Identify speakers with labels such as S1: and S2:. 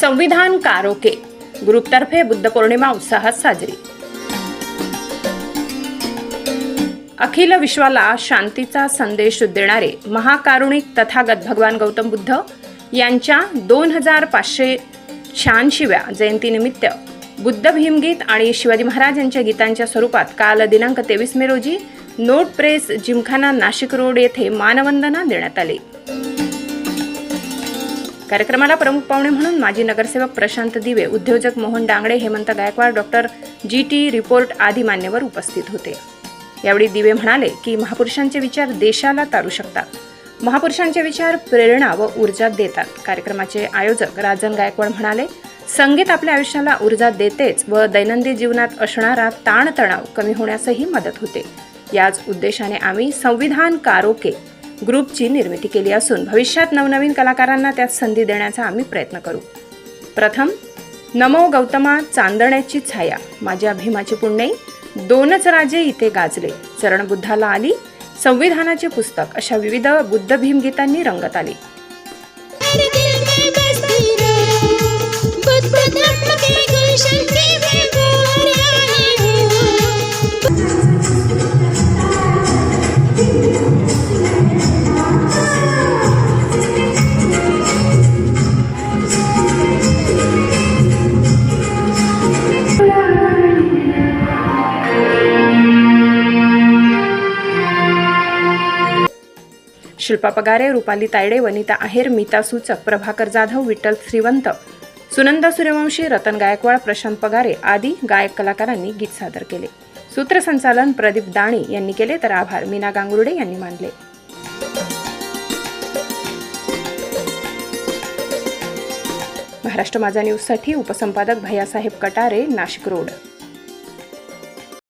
S1: संविधान कारोके ग्रुपतर्फे बुद्ध पौर्णिमा उत्साहात साजरी. अखिल विश्वाला शांतीचा संदेश देणारे महाकारुणिक तथागत भगवान गौतम बुद्ध यांच्या दोन हजार पाचशे शहाऐंशीव्या जयंतीनिमित्त बुद्ध भीमगीत आणि शिवाजी महाराज यांच्या गीतांच्या स्वरूपात काल दिनांक तेवीस मे रोजी note press gymkhana Nashik road येथे मानवंदना देण्यात आली. कार्यक्रमाला प्रमुख पाहुणे म्हणून माजी नगरसेवक प्रशांत दिवे उद्योजक Mohan Dangde Hemant Gaikwad doctor G T report आदी मान्यवर उपस्थित होते. यावेळी दिवे म्हणाले की महापुरुषांचे विचार देशाला तारू शकतात. महापुरुषांचे विचार प्रेरणा व ऊर्जा देतात. कार्यक्रमाचे आयोजक राजन गायकवाड म्हणाले संगीत आपल्या आयुष्याला ऊर्जा देतेच व दैनंदिन जीवनात असणारा ताणतणाव कमी होण्यासही मदत होते. याच उद्देशाने आम्ही संविधान कारोके ग्रुपची निर्मिती केली असून भविष्यात नवनवीन कलाकारांना त्यात संधी देण्याचा आम्ही प्रयत्न करू. प्रथम नमो गौतमा चांदण्याची छाया माझ्या भीमाची पुण्यई दोनच राजे इथे गाजले. चरण बुद्धाला आली. संविधानाचे पुस्तक अशा विविध बुद्ध भीमगीतांनी रंगत आली. शिल्पा पगारे रुपाली तायडे वनिता आहेर मीता सूचक प्रभाकर जाधव विठ्ठल श्रीवंत सुनंदा सूर्यवंशी रतन गायकवाड प्रशांत पगारे आदी गायक कलाकारांनी गीत सादर केले. सूत्रसंचालन प्रदीप दाणी यांनी केले तर आभार मीना गांगुर्डे यांनी मानले. महाराष्ट्र माझा न्यूजसाठी उपसंपादक भैयासाहेब कटारे नाशिक रोड.